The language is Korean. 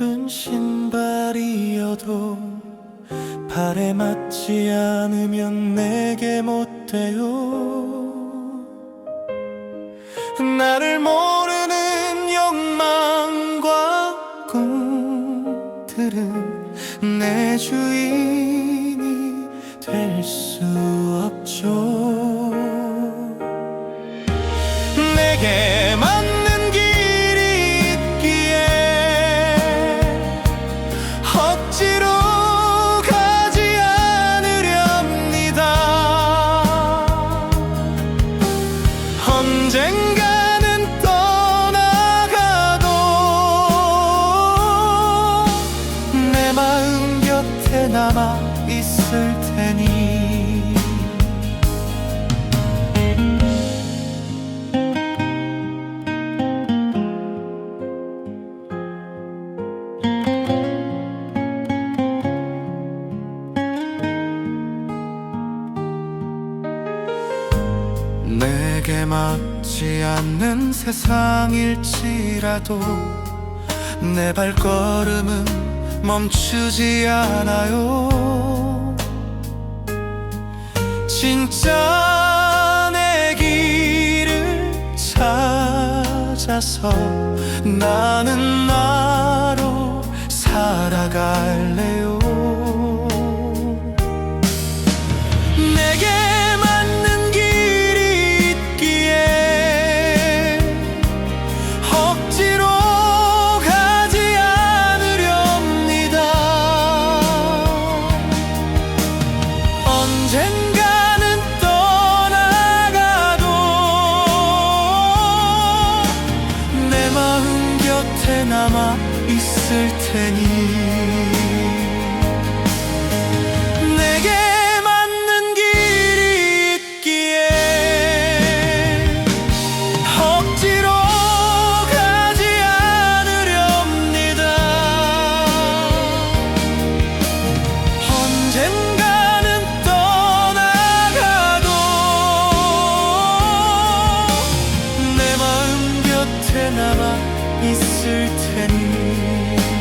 예쁜 신발이어도 발에 맞지 않으면 내게 못 돼요. 나를 모르는 욕망과 꿈들은 내 주인이 될수 남아 있을 테니. 내게 맞지 않는 세상일지라도 내 발걸음은 멈추지 않아요. 진짜 내 길을 찾아서 나는 남아 있을 테니 있을 테니